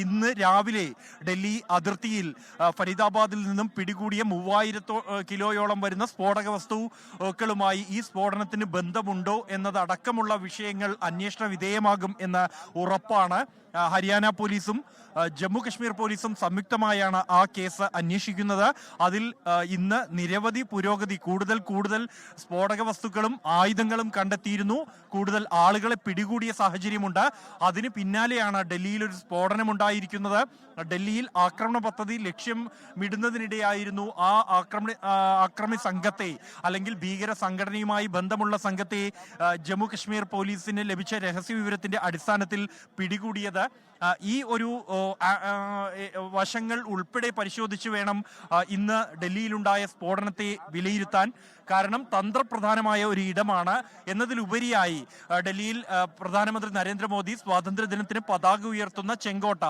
ഇന്ന് രാവിലെ ഡൽഹി അതിർത്തിയിൽ ഫരീദാബാദിൽ നിന്നും പിടികൂടിയ മൂവായിരത്തോ കിലോയോളം വരുന്ന സ്ഫോടക വസ്തുക്കളുമായി ഈ സ്ഫോടനത്തിന് ബന്ധമുണ്ടോ എന്നതടക്കമുള്ള വിഷയങ്ങൾ അന്വേഷണ വിധേയമാകും എന്ന ഉറപ്പാണ്. ഹരിയാന പോലീസും ജമ്മു കശ്മീർ പോലീസും സംയുക്തമായാണ് ആ കേസ് അന്വേഷിക്കുന്നത്. അതിൽ ഇന്ന് നിരവധി പുരോഗതി കൂടുതൽ കൂടുതൽ സ്ഫോടക വസ്തുക്കളും ആയുധങ്ങളും കണ്ടെത്തിയിരുന്നു. കൂടുതൽ ആളുകളെ പിടികൂടിയ സാഹചര്യമുണ്ട്. അതിന് പിന്നാലെയാണ് ഡൽഹിയിൽ ഒരു സ്ഫോടനം ഉണ്ടായിരിക്കുന്നത് ഡൽഹിയിൽ ആക്രമണ പദ്ധതി ലക്ഷ്യം മിടുന്നതിനിടെയായിരുന്നു. ആ ആക്രമണ ആക്രമി സംഘത്തെ അല്ലെങ്കിൽ ഭീകര സംഘടനയുമായി ബന്ധമുള്ള സംഘത്തെ ജമ്മു കശ്മീർ പോലീസിന് ലഭിച്ച രഹസ്യ വിവരത്തിന്റെ അടിസ്ഥാനത്തിൽ പിടികൂടിയത്. ഈ ഒരു വശങ്ങൾ ഉൾപ്പെടെ പരിശോധിച്ച് വേണം ഇന്ന് ഡൽഹിയിലുണ്ടായ സ്ഫോടനത്തെ വിലയിരുത്താൻ. കാരണം തന്ത്രപ്രധാനമായ ഒരു ഇടമാണ് എന്നതിലുപരിയായി ഡൽഹിയിൽ പ്രധാനമന്ത്രി നരേന്ദ്രമോദി സ്വാതന്ത്ര്യദിനത്തിന് പതാക ഉയർത്തുന്ന ചെങ്കോട്ട.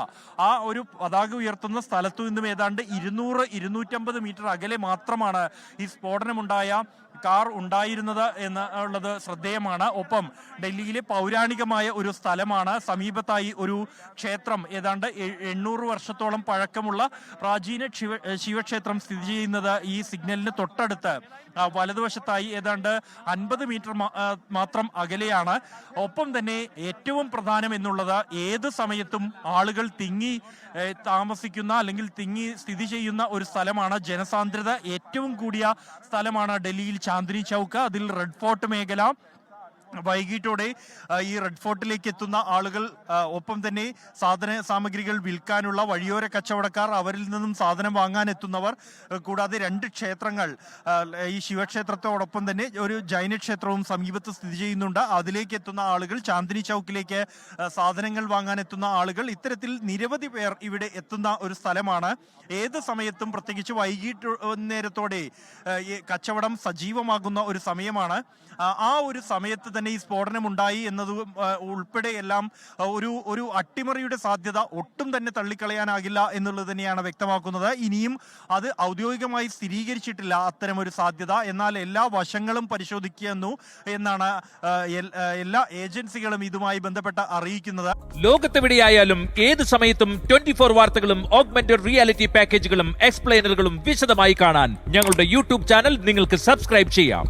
ആ ഒരു പതാക ഉയർത്തുന്ന സ്ഥലത്തു നിന്നും ഏതാണ്ട് ഇരുന്നൂറ് ഇരുന്നൂറ്റമ്പത് മീറ്റർ അകലെ മാത്രമാണ് ഈ സ്ഫോടനമുണ്ടായ കാർ ഉണ്ടായിരുന്നത് എന്ന് ഉള്ളത് ശ്രദ്ധേയമാണ്. ഒപ്പം ഡൽഹിയിലെ പൗരാണികമായ ഒരു സ്ഥലമാണ്. സമീപത്തായി ഒരു ക്ഷേത്രം. ഏതാണ്ട് എണ്ണൂറ് വർഷത്തോളം പഴക്കമുള്ള പ്രാചീന ശിവ ശിവക്ഷേത്രം സ്ഥിതി ചെയ്യുന്നത് ഈ സിഗ്നലിന് തൊട്ടടുത്ത്. വലതുവശത്തായി ഏതാണ്ട് അൻപത് മീറ്റർ മാത്രം അകലെയാണ്. ഒപ്പം തന്നെ ഏറ്റവും പ്രധാനം എന്നുള്ളത് ഏത് സമയത്തും ആളുകൾ തിങ്ങി താമസിക്കുന്ന അല്ലെങ്കിൽ തിങ്ങി സ്ഥിതി ചെയ്യുന്ന ഒരു സ്ഥലമാണ് ജനസാന്ദ്രത. ഏറ്റവും കൂടിയ സ്ഥലമാണ് ഡൽഹിയിൽ ചാന്ദിനി ചൗക്ക് അതിൽ റെഡ് ഫോർട്ട് മേഖല വൈകിട്ടോടെ ഈ റെഡ് ഫോർട്ടിലേക്ക് എത്തുന്ന ആളുകൾ ഒപ്പം തന്നെ സാധന സാമഗ്രികൾ വിൽക്കാനുള്ള വഴിയോര കച്ചവടക്കാർ അവരിൽ നിന്നും സാധനം വാങ്ങാൻ എത്തുന്നവർ കൂടാതെ രണ്ട് ക്ഷേത്രങ്ങൾ ഈ ശിവക്ഷേത്രത്തോടൊപ്പം തന്നെ ഒരു ജൈനക്ഷേത്രവും സമീപത്ത് സ്ഥിതി ചെയ്യുന്നുണ്ട്. അതിലേക്ക് എത്തുന്ന ആളുകൾ ചാന്ദിനി ചൗക്കിലേക്ക് സാധനങ്ങൾ വാങ്ങാൻ എത്തുന്ന ആളുകൾ ഇത്തരത്തിൽ നിരവധി പേർ ഇവിടെ എത്തുന്ന ഒരു സ്ഥലമാണ്. ഏത് സമയത്തും പ്രത്യേകിച്ച് വൈകിട്ട് നേരത്തോടെ കച്ചവടം സജീവമാകുന്ന ഒരു സമയമാണ്. ആ ഒരു സമയത്ത് തന്നെ ഈ സ്ഫോടനം ഉണ്ടായി എന്നത് ഉൾപ്പെടെ എല്ലാം ഒരു ഒരു അട്ടിമറിയുടെ സാധ്യത ഒട്ടും തന്നെ തള്ളിക്കളയാനാകില്ല എന്നുള്ളത് തന്നെയാണ് വ്യക്തമാക്കുന്നത്. ഇനിയും അത് ഔദ്യോഗികമായി സ്ഥിരീകരിച്ചിട്ടില്ല അത്തരം ഒരു സാധ്യത. എന്നാൽ എല്ലാ വശങ്ങളും പരിശോധിക്കുന്നു എന്നാണ് എല്ലാ ഏജൻസികളും ഇതുമായി ബന്ധപ്പെട്ട് അറിയിക്കുന്നത്. ലോകത്തെവിടെയായാലും ഏത് സമയത്തും ട്വന്റി ഫോർ വാർത്തകളും ഓഗ്മെന്റഡ് റിയാലിറ്റി പാക്കേജുകളും എക്സ്പ്ലെയിനറുകളും വിശദമായി കാണാൻ ഞങ്ങളുടെ യൂട്യൂബ് ചാനൽ നിങ്ങൾക്ക് സബ്സ്ക്രൈബ് ചെയ്യാം.